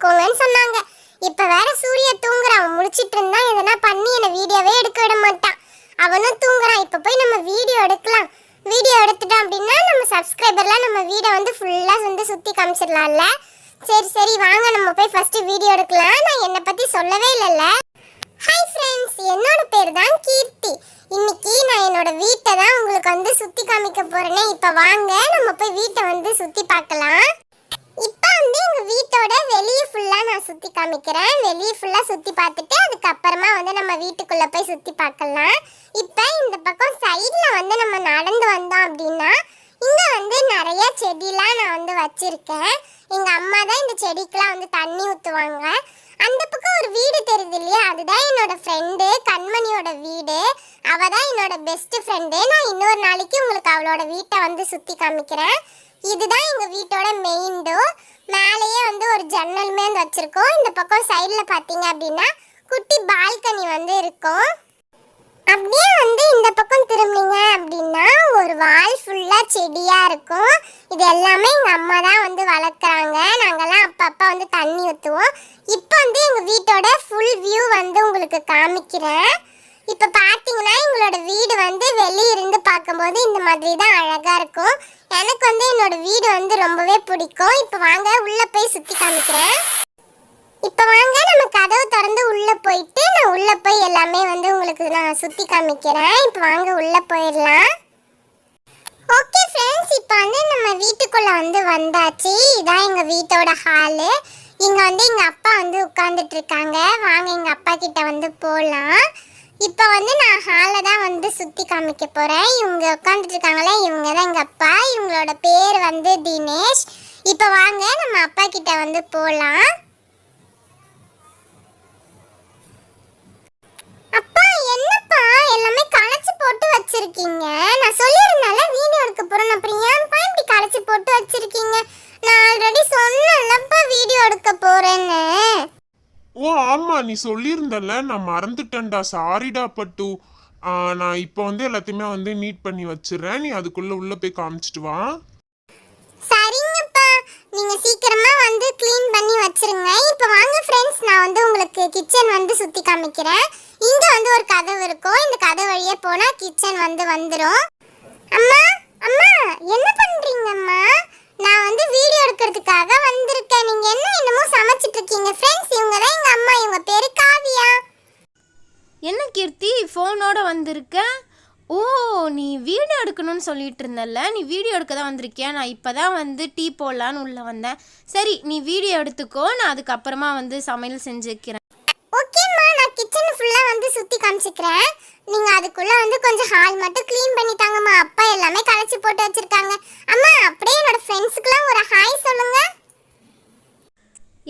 எடுத்துக்கோங்கன்னு சொன்னாங்க. இப்ப வேற சூரிய தூங்குறான். முடிச்சிட்டு முழிச்சிட்டு இருந்தா எதனா பண்ணி என்ன வீடியோவே எடுக்க விட மாட்டான். அவனும் தூங்குறான். இப்ப போய் நம்ம வீடியோ எடுக்கலாம். வீடியோ எடுத்துட்டோம் அப்படின்னா நம்ம சப்ஸ்கிரைபர்லாம் நம்ம வீடை வந்து ஃபுல்லா வந்து சுத்தி காமிச்சிடலாம்ல. சரி சரி. வாங்க நம்ம போய் ஃபர்ஸ்ட் வீடியோ எடுக்கலாம். நான் என்னை பத்தி சொல்லவே இல்லைல்ல. ஹாய் ஃப்ரெண்ட்ஸ் என்னோட பேர் தான் கீர்த்தி. இன்னைக்கு நான் என்னோட வீட்டை தான் உங்களுக்கு வந்து சுத்தி காமிக்க போறேனே. இப்போ வாங்க நம்ம போய் வீட்டை வந்து சுத்தி பார்க்கலாம். இப்போ வந்து எங்கள் வீட்டோட வெளியே ஃபுல்லாக நான் சுற்றி காமிக்கிறேன். வெளியே ஃபுல்லாக சுற்றி பார்த்துட்டு அதுக்கப்புறமா வந்து நம்ம வீட்டுக்குள்ளே போய் சுற்றி பார்க்கலாம். இப்போ இந்த பக்கம் சைடில் வந்து நம்ம நடந்து வந்தோம் அப்படின்னா இங்கே வந்து நிறைய செடிலாம் நான் வந்து வச்சுருக்கேன். எங்கள் அம்மா தான் இந்த செடிக்கெலாம் வந்து தண்ணி ஊற்றுவாங்க அந்த பக்கம் ஒரு வீடு தெரியுது இல்லையா? அதுதான் என்னோட ஃப்ரெண்டு கண்மணியோட வீடு. அவ தான் என்னோட பெஸ்ட் ஃப்ரெண்டு நான் இன்னொரு நாளைக்கு உங்களுக்கு அவளோட வீட்டை வந்து சுற்றி காமிக்கிறேன். இதுதான் எங்கள் வீட்டோட மெயின் டோர் மேலேயே வந்து ஒரு ஜன்னலுமே வந்து வச்சுருக்கோம். இந்த பக்கம் சைடில் பார்த்தீங்க அப்படின்னா குட்டி பால்கனி வந்து இருக்கும். அப்படியே வந்து இந்த பக்கம் திரும்பினீங்க அப்படின்னா ஒரு வால் ஃபுல்லாக செடியாக இருக்கும். இது எல்லாமே எங்கள் அம்மா தான் வந்து வளர்க்குறாங்க. நாங்கள்லாம் அப்பப்போ வந்து தண்ணி ஊற்றுவோம் இப்போ வந்து எங்கள் வீட்டோட ஃபுல் வியூ வந்து உங்களுக்கு காமிக்கிறேன். இப்போ பார்த்தீங்கன்னா எங்களோட வீடு வந்து வெளியிருந்து பார்க்கும்போது இந்த மாதிரி தான் அழகாக இருக்கும். எனக்கு வந்து என்னோட வீடு வந்து ரொம்பவே பிடிக்கும். இப்போ வாங்க உள்ளே போய் சுற்றி காமிக்கிறேன். இப்போ வாங்க நம்ம கதவு திறந்து உள்ளே போயிட்டு உள்ள போய் எல்லாமே வந்து உங்களுக்கு நான் சுத்தி காமிக்கிறேன். இப்போ வாங்க உள்ள போயிடலாம். ஓகே ஃப்ரெண்ட்ஸ் இப்போ வந்து நம்ம வீட்டுக்குள்ள வந்து வந்தாச்சு. இதான் எங்க வீட்டோட ஹாலு இங்க வந்து எங்க அப்பா வந்து உட்கார்ந்துட்டு இருக்காங்க. வாங்க எங்க அப்பா கிட்ட வந்து போகலாம் இப்போ வந்து நான் ஹாலை தான் வந்து சுற்றி காமிக்க போகிறேன் இவங்க உட்காந்துட்டு இருக்காங்களே இவங்க தான் எங்கள் அப்பா. இவங்களோட பேர் வந்து தினேஷ். இப்போ வாங்க நம்ம அப்பா கிட்ட வந்து போகலாம் அப்பா என்னப்பா? எல்லாமே களைச்சு போட்டு வச்சிருக்கீங்க. நான் சொல்லியிருந்தேன்ல வீடியோ எடுக்க போறேன் அப்புறம் ஏன்ப்பா இப்படி களைச்சு போட்டு வச்சிருக்கீங்க? நான் ஆல்ரெடி சொன்னேன்லப்பா வீடியோ எடுக்க போறேன்னு. ஓ ஆமா நீ சொல்லியிருந்தல நான் மறந்துட்டேன்டா. சாரிடா பட்டு. நான் இப்போ வந்து எல்லாத்தையுமே வந்து நீட் பண்ணி வச்சிடுறேன். நீ அதுக்குள்ள உள்ள போய் காமிச்சிட்டு வா. சரிங்கப்பா. நீங்க சீக்கிரமா வந்து க்ளீன் பண்ணி வச்சிருங்க. இப்போ வாங்க ஃப்ரெண்ட்ஸ் நான் வந்து உங்களுக்கு கிச்சன் வந்து சுத்தி காமிக்கிறேன். இங்க வந்து ஒரு கதவு இருக்கும். இந்த கதவு வழியே போனா கிச்சன் வந்து வந்துரும். அம்மா அம்மா என்ன பண்றீங்க அம்மா? நான் வந்து வீடியோ எடுக்கிறதுக்காக வந்திருக்கேன். நீங்க என்ன என்னமோ சமைச்சிட்டு இருக்கீங்க? ஃப்ரெண்ட்ஸ் இவங்க தான் எங்க அம்மா இவங்க பேரு காவியா. என்ன கீர்த்தி ஃபோனோட வந்திருக்க? ஓ நீ வீடியோ எடுக்கணும்னு சொல்லிட்டு இருந்தல்ல? நீ வீடியோ எடுக்க தான் வந்திருக்கியா? நான் இப்போ தான் வந்து டீ போடலான்னு உள்ளே வந்தேன். சரி நீ வீடியோ எடுத்துக்கோ. நான் அதுக்கப்புறமா வந்து சமையல் செஞ்சுக்கிறேன் ஓகேம்மா நான் கிச்சன் ஃபுல்லாக வந்து சுற்றி காமிச்சிக்கிறேன். நீங்கள் அதுக்குள்ளே வந்து கொஞ்சம் ஹால் மட்டும் க்ளீன் பண்ணிட்டாங்கம்மா அப்பா எல்லாமே கலைச்சி போட்டு வச்சுருக்காங்க. அம்மா அப்படியே என்னோட ஃப்ரெண்ட்ஸுக்குலாம் ஒரு ஹாய் சொல்லுங்க.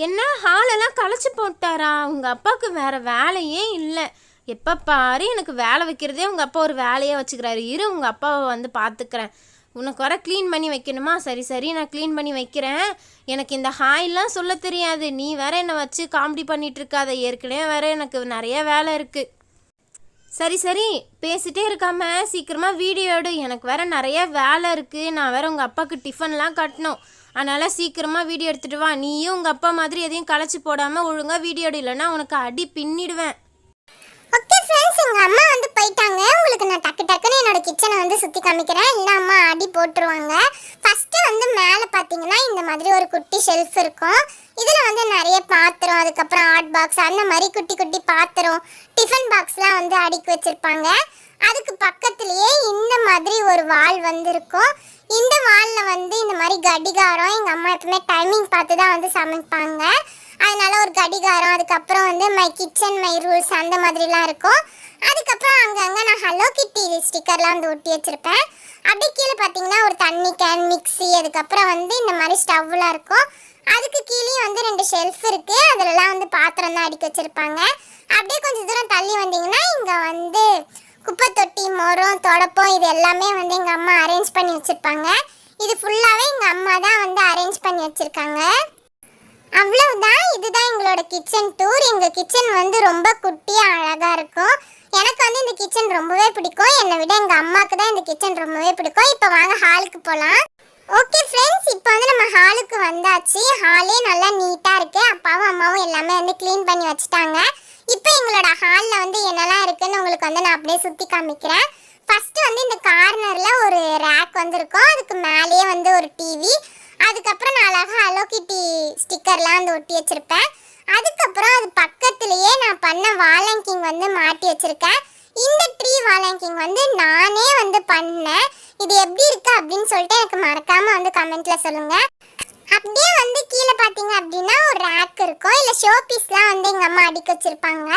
என்ன ஹாலெல்லாம் களைச்சி போட்டாரா? உங்கள் அப்பாவுக்கு வேறு வேலையே இல்லை. எப்போ பாரு எனக்கு வேலை வைக்கிறதே உங்கள் அப்பா ஒரு வேலையாக வச்சுக்கிறாரு. இரு உங்கள் அப்பாவை வந்து பார்த்துக்கிறேன் உனக்கு வர க்ளீன் பண்ணி வைக்கணுமா? சரி சரி நான் க்ளீன் பண்ணி வைக்கிறேன். எனக்கு இந்த ஹாய்லாம் சொல்ல தெரியாது. நீ வேற என்னை வச்சு காமெடி பண்ணிட்டு இருக்காத ஏற்கனவே வேற எனக்கு நிறைய வேலை இருக்குது சரி சரி பேசிட்டே இருக்காம சீக்கிரமா வீடியோ எடு. எனக்கு வேற நிறைய வேலை இருக்கு. நான் வேற உங்க அப்பாவுக்கு டிஃபன்லாம் கட்டணும். அதனால சீக்கிரமா வீடியோ எடுத்துட்டு வா. நீயும் உங்க அப்பா மாதிரி எதையும் களைச்சு போடாம ஒழுங்கா வீடியோ எடு. இல்லைன்னா உனக்கு அடி பின்னிடுவேன். ஓகே ஃப்ரெண்ட்ஸ் எங்க அம்மா வந்து போயிட்டாங்க. உங்களுக்கு நான் சுற்றி காமிக்கிறேன். இல்லை அம்மா அடி போட்டுருவாங்க. ஃபஸ்ட்டு வந்து மேலே பார்த்தீங்கன்னா இந்த மாதிரி ஒரு குட்டி ஷெல்ஃப் இருக்கும். இதில் வந்து நிறைய பாத்திரம் அதுக்கப்புறம் ஆர்ட் பாக்ஸ் அந்த மாதிரி குட்டி குட்டி பாத்திரம் டிஃபன் பாக்ஸ்லாம் வந்து அடுக்கி வச்சுருப்பாங்க. அதுக்கு பக்கத்துலேயே இந்த மாதிரி ஒரு வால் வந்து இருக்கும் இந்த வாலில் வந்து இந்த மாதிரி கடிகாரம் எங்கள் அம்மா எப்பவுமே டைமிங் பார்த்து தான் வந்து சமைப்பாங்க. அதனால ஒரு கடிகாரம் அதுக்கப்புறம் வந்து மை கிச்சன் மை ரூல்ஸ் அந்த மாதிரிலாம் இருக்கும். அதுக்கப்புறம் அங்கங்கே நான் ஹலோ கிட்டி ஸ்டிக்கர்லாம் வந்து ஒட்டி வச்சுருப்பேன். அப்படியே கீழே பார்த்தீங்கன்னா ஒரு தண்ணி கேன் மிக்ஸி அதுக்கப்புறம் வந்து இந்த மாதிரி ஸ்டவ்லாம் இருக்கும். அதுக்கு கீழே வந்து ரெண்டு ஷெல்ஃப் இருக்குது அதுலலாம் வந்து பாத்திரம் தான் அடிக்க வச்சுருப்பாங்க. அப்படியே கொஞ்சம் தூரம் தள்ளி வந்தீங்கன்னா இங்கே வந்து குப்பை தொட்டி மரம் தொடப்பம் இது எல்லாமே வந்து எங்கள் அம்மா அரேஞ்ச் பண்ணி வச்சுருப்பாங்க. இது ஃபுல்லாகவே எங்கள் அம்மா தான் வந்து அரேஞ்ச் பண்ணி வச்சுருக்காங்க. அவ்வளவுதான். இதுதான் எங்களோட கிச்சன் டூர் எங்கள் கிச்சன் வந்து ரொம்ப குட்டியாக அழகாக இருக்கும். எனக்கு வந்து இந்த கிச்சன் ரொம்பவே பிடிக்கும். என்னை விட எங்கள் அம்மாவுக்கு தான் இந்த கிச்சன் ரொம்பவே பிடிக்கும். இப்போ வாங்க ஹாலுக்கு போகலாம் ஓகே ஃப்ரெண்ட்ஸ் இப்போ வந்து நம்ம ஹாலுக்கு வந்தாச்சு. ஹாலே நல்லா நீட்டாக இருக்குது அப்பாவும் அம்மாவும் எல்லாமே வந்து க்ளீன் பண்ணி வச்சுட்டாங்க. இப்போ எங்களோட ஹாலில் வந்து என்னெல்லாம் இருக்குதுன்னு உங்களுக்கு வந்து நான் அப்படியே சுற்றி காமிக்கிறேன். ஃபஸ்ட்டு வந்து இந்த கார்னரில் ஒரு ரேக் வந்துருக்கும். அதுக்கு மேலேயே வந்து ஒரு டிவி அதுக்கப்புறம் நான் அழகா ஹலோ கிட்டி ஸ்டிக்கர்லாம் ஒட்டி வச்சிருப்பேன். அதுக்கப்புறம் அது பக்கத்துலயே நான் பண்ண வாலங்கிங் வந்து மாட்டி வச்சிருக்கேன். இந்த ட்ரீ வாலங்கிங் வந்து நானே வந்து பண்ணேன். இது எப்படி இருக்கு அப்படின்னு சொல்லிட்டு எனக்கு மறக்காம வந்து கமெண்ட்ல சொல்லுங்க. அப்படியே வந்து கீழே பார்த்தீங்க அப்படின்னா ஒரு ரேக் இருக்கும். இல்லை ஷோ பீஸ்லாம் வந்து எங்கள் அம்மா அடிக்க வச்சிருப்பாங்க.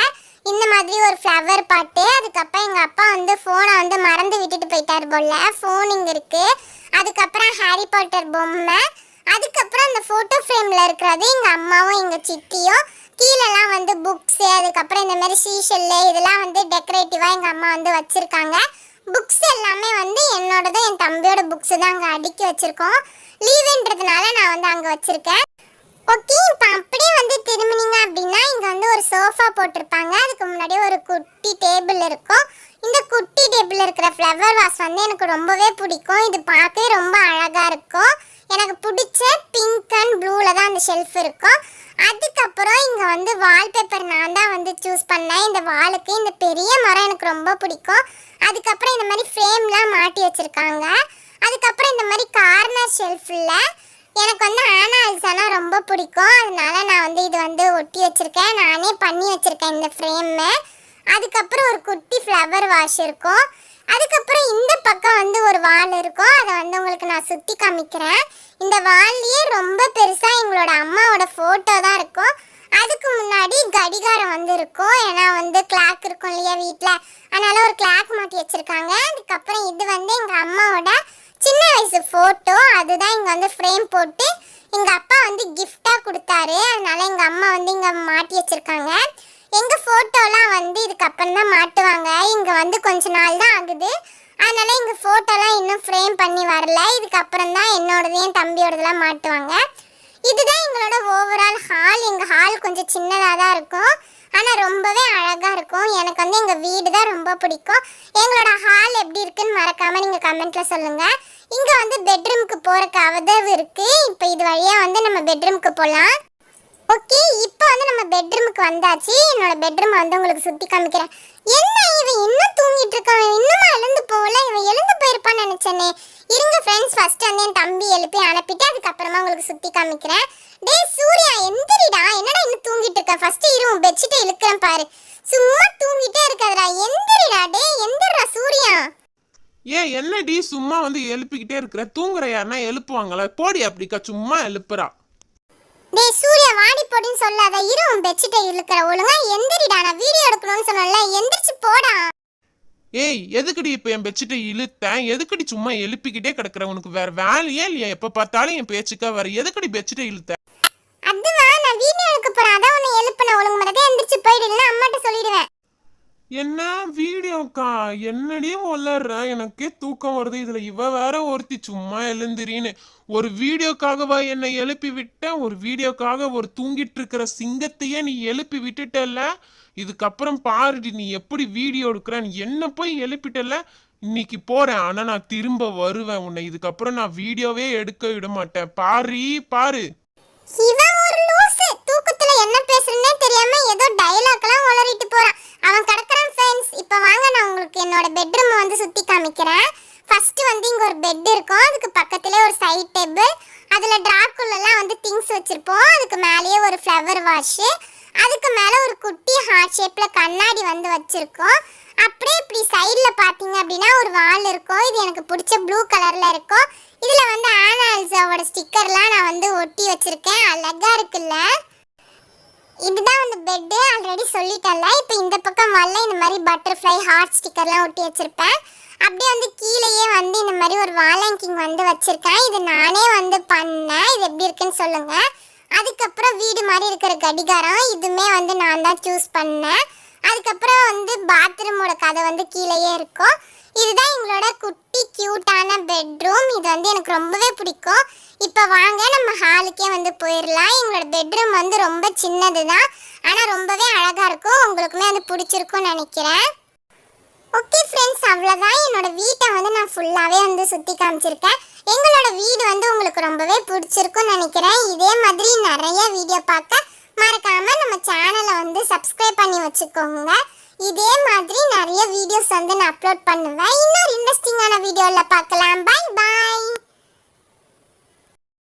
இந்த மாதிரி ஒரு ஃப்ளவர் பாட்டு அதுக்கப்புறம் எங்கள் அப்பா வந்து ஃபோனை வந்து மறந்து விட்டுட்டு போயிட்டார் போல. ஃபோன் இங்கே இருக்குது அதுக்கப்புறம் ஹாரி பாட்டர் பொம்மை. அதுக்கப்புறம் அந்த ஃபோட்டோ ஃப்ரேமில் இருக்கிறது எங்கள் அம்மாவும் எங்கள் சித்தியும். கீழெல்லாம் வந்து புக்ஸு அதுக்கப்புறம் இந்த மாதிரி ஷீஷல்லு இதெல்லாம் வந்து டெக்கரேட்டிவாக எங்கள் அம்மா வந்து வச்சுருக்காங்க. புக்ஸ் எல்லாமே வந்து என்னோடது என் தம்பியோட புக்ஸு தான் அங்கே அடுக்கி வச்சுருக்கோம். லீவுன்றதுனால நான் வந்து அங்கே வச்சுருக்கேன். ஓகே இப்போ அப்படியே வந்து திரும்பினீங்க அப்படின்னா இங்கே வந்து ஒரு சோஃபா போட்டிருப்பாங்க. அதுக்கு முன்னாடி ஒரு குட்டி டேபிள் இருக்கும். இந்த குட்டி டேபிள் இருக்கிற ஃப்ளவர் வாஸ் வந்து எனக்கு ரொம்பவே பிடிக்கும். இது பார்க்கவே ரொம்ப அழகாக இருக்கும். எனக்கு பிடிச்ச பிங்க் அண்ட் ப்ளூவில் தான் அந்த ஷெல்ஃப் இருக்கும். அதுக்கப்புறம் இங்கே வந்து வால்பேப்பர் நான் தான் வந்து சூஸ் பண்ணேன். இந்த வாலுக்கு இந்த பெரிய மரம் எனக்கு ரொம்ப பிடிக்கும். அதுக்கப்புறம் இந்த மாதிரி ஃப்ரேம்லாம் மாட்டி வச்சுருக்காங்க. அதுக்கப்புறம் இந்த மாதிரி கார்னர் ஷெல்ஃபில் எனக்கு வந்து ஆனால்ஸ் ஆனால் ரொம்ப பிடிக்கும். அதனால நான் வந்து இது வந்து ஒட்டி வச்சுருக்கேன். நானே பண்ணி வச்சிருக்கேன் இந்த ஃப்ரேமு அதுக்கப்புறம் ஒரு குட்டி ஃப்ளவர் வாஷ் இருக்கும். அதுக்கப்புறம் இந்த பக்கம் வந்து ஒரு வால் இருக்கும். அதை வந்து உங்களுக்கு நான் சுற்றி காமிக்கிறேன். இந்த வால்லையே ரொம்ப பெருசாக எங்களோட அம்மாவோட ஃபோட்டோ தான் இருக்கும். அதுக்கு முன்னாடி கடிகாரம் வந்து இருக்கும். ஏன்னா வந்து கிளாக் இருக்கும் இல்லையா வீட்டில் அதனால ஒரு கிளாக் மாட்டி வச்சிருக்காங்க. அதுக்கப்புறம் இது வந்து எங்கள் அம்மாவோட சின்ன வயசு ஃபோட்டோ அதுதான் இங்கே வந்து ஃப்ரேம் போட்டு எங்கள் அப்பா வந்து கிஃப்டாக கொடுத்தாரு. அதனால எங்கள் அம்மா வந்து இங்கே மாட்டி வச்சிருக்காங்க. எங்கள் ஃபோட்டோலாம் வந்து இதுக்கப்புறம் தான் மாட்டுவாங்க. இங்கே வந்து கொஞ்ச நாள் தான் ஆகுது. அதனால் எங்கள் ஃபோட்டோலாம் இன்னும் ஃப்ரேம் பண்ணி வரல. இதுக்கப்புறம் தான் என்னோடதையும் தம்பியோடதெல்லாம் மாட்டுவாங்க. இதுதான் எங்களோட ஓவரால் ஹால் எங்கள் ஹால் கொஞ்சம் சின்னதாக தான் இருக்கும். ஆனால் ரொம்பவே அழகாக இருக்கும். எனக்கு வந்து எங்கள் வீடு தான் ரொம்ப பிடிக்கும். எங்களோட ஹால் எப்படி இருக்குன்னு மறக்காமல் நீங்கள் கமெண்ட்டில் சொல்லுங்கள் இங்கே வந்து பெட்ரூம்க்கு போகிறக்கு அவதவு இருக்குது இப்போ இது வழியாக வந்து நம்ம பெட்ரூம்க்கு போகலாம் ஓகே இப்போ வந்து நம்ம பெட்ரூமுக்கு வந்தாச்சு. என்னோட பெட்ரூம் வந்து உங்களுக்கு சுத்தி காமிக்கிறேன். என்ன இவன் இன்னும் தூங்கிட்டு இருக்கான் இன்னுமா எழுந்து போகல? இவன் எழுந்து போயிருப்பான்னு நினைச்சேனே. இருங்க ஃப்ரெண்ட்ஸ் ஃபர்ஸ்ட் வந்து என் தம்பி எழுப்பி அனுப்பிட்டு அதுக்கப்புறமா உங்களுக்கு சுத்தி காமிக்கிறேன். டேய் சூர்யா எந்திரிடா. என்னடா இன்னும் தூங்கிட்டு இருக்க? ஃபர்ஸ்ட் இரு உன் பெட்ஷீட்டை இழுக்கிறேன் பாரு. சும்மா தூங்கிட்டே இருக்காதடா. எந்திரிடா டேய் எந்திரா சூர்யா. ஏன் என்னடி சும்மா வந்து எழுப்பிக்கிட்டே இருக்கிற? தூங்குறையானா யாருன்னா எழுப்புவாங்களா போடி அப்படிக்கா சும்மா எழுப்புறா. டேய் சூர்யா வாடி போடின்னு சொல்லாத. இரு உன் பெட்ஷீட்டை இழுக்கிற ஒழுங்கா எந்திரிடா. நான் வீடியோ எடுக்கணும்னு சொன்னல எந்திரிச்சு போடா. ஏய் எதுக்குடி இப்போ என் பெட்ஷீட்டை இழுத்தேன்? எதுக்குடி சும்மா எழுப்பிக்கிட்டே கிடக்குற? உனக்கு வேற வேலையே இல்லையா. எப்போ பார்த்தாலும் என் பேச்சுக்கா வர. எதுக்குடி பெட்ஷீட்டை இழுத்த அதுவா நான் வீடியோ எடுக்க போறேன் அதான் உன்னை எழுப்பின ஒழுங்கு மறதே எந்திரிச்சு போயிடு இல்லைன்னா அம்மாட்ட சொல்லிடுவேன் என்ன வீடியோக்கா? என்னடி வளர்ற எனக்கே தூக்கம் வருது. இதுல இவ வேற ஒருத்தி சும்மா எழுந்திரின்னு. ஒரு வீடியோக்காகவா என்னை எழுப்பி விட்ட? ஒரு வீடியோக்காக ஒரு தூங்கிட்டு இருக்கிற சிங்கத்தையே நீ எழுப்பி விட்டுட்டல்ல? இதுக்கப்புறம் பாருடி நீ எப்படி வீடியோ எடுக்கிற? நீ என்ன போய் எழுப்பிட்டல்ல? இன்னைக்கு போறேன். ஆனா நான் திரும்ப வருவேன் உன்னை. இதுக்கப்புறம் நான் வீடியோவே எடுக்க விட மாட்டேன். பாரு பாரு. தெரியாம ஏதோ டயலாக்லாம் உளறிட்டு போறான். அவன் கிடக்குறான் ஃப்ரெண்ட்ஸ் இப்போ வாங்க நான் உங்களுக்கு என்னோட பெட்ரூம் வந்து சுத்தி காமிக்கிறேன். ஃபர்ஸ்ட் வந்து இங்க ஒரு பெட் இருக்கும். அதுக்கு பக்கத்துல ஒரு சைட் டேபிள் அதுல டிராக்குள்ளலாம் வந்து திங்ஸ் வச்சிருப்போம். அதுக்கு மேலேயே ஒரு ஃப்ளவர் வாஷ் அதுக்கு மேல ஒரு குட்டி ஹார்ட் ஷேப்ல கண்ணாடி வந்து வச்சிருக்கோம். அப்படியே இப்படி சைடில் பார்த்தீங்க அப்படின்னா ஒரு வால் இருக்கும். இது எனக்கு பிடிச்ச ப்ளூ கலரில் இருக்கும். இதில் வந்து ஆனால்ஸாவோட ஸ்டிக்கர்லாம் நான் வந்து ஒட்டி வச்சுருக்கேன். அழகா இருக்குல்ல. இதுதான் வந்து பெட்டு ஆல்ரெடி சொல்லிட்டல இப்போ இந்த பக்கம் வரல இந்த மாதிரி பட்டர்ஃப்ளை ஹார்ட் ஸ்டிக்கர்லாம் ஒட்டி வச்சிருப்பேன். அப்படியே வந்து கீழேயே வந்து இந்த மாதிரி ஒரு வாலங்கிங் வந்து வச்சிருக்கேன். இது நானே வந்து பண்ணேன். இது எப்படி இருக்குன்னு சொல்லுங்க. அதுக்கப்புறம் வீடு மாதிரி இருக்கிற கடிகாரம். இதுவுமே வந்து நான் தான் சூஸ் பண்ணேன். அதுக்கப்புறம் வந்து பாத்ரூமோட கதை வந்து கீழேயே இருக்கும். இதுதான் எங்களோட குட்டி கியூட்டான பெட்ரூம் இது வந்து எனக்கு ரொம்பவே பிடிக்கும். இப்போ வாங்க நம்ம ஹாலுக்கே வந்து போயிடலாம் எங்களோட பெட்ரூம் வந்து ரொம்ப சின்னது தான் ஆனால் ரொம்பவே அழகாக இருக்கும். உங்களுக்குமே வந்து பிடிச்சிருக்கும்னு நினைக்கிறேன். ஓகே ஃப்ரெண்ட்ஸ் அவ்வளோதான் என்னோட வீட்டை வந்து நான் ஃபுல்லாகவே வந்து சுற்றி காமிச்சிருக்கேன். எங்களோட வீடு வந்து உங்களுக்கு ரொம்பவே பிடிச்சிருக்கும்னு நினைக்கிறேன். இதே மாதிரி நிறைய வீடியோ பார்க்க மறக்காம நம்ம சேனலை வந்து சப்ஸ்கிரைப் பண்ணி வச்சுக்கோங்க. இதே மாதிரி நிறைய வீடியோஸ் வந்து நான் அப்லோட் பண்ணுவேன். இன்னொரு இன்ட்ரெஸ்டிங்கான வீடியோவில் பார்க்கலாம். Bye bye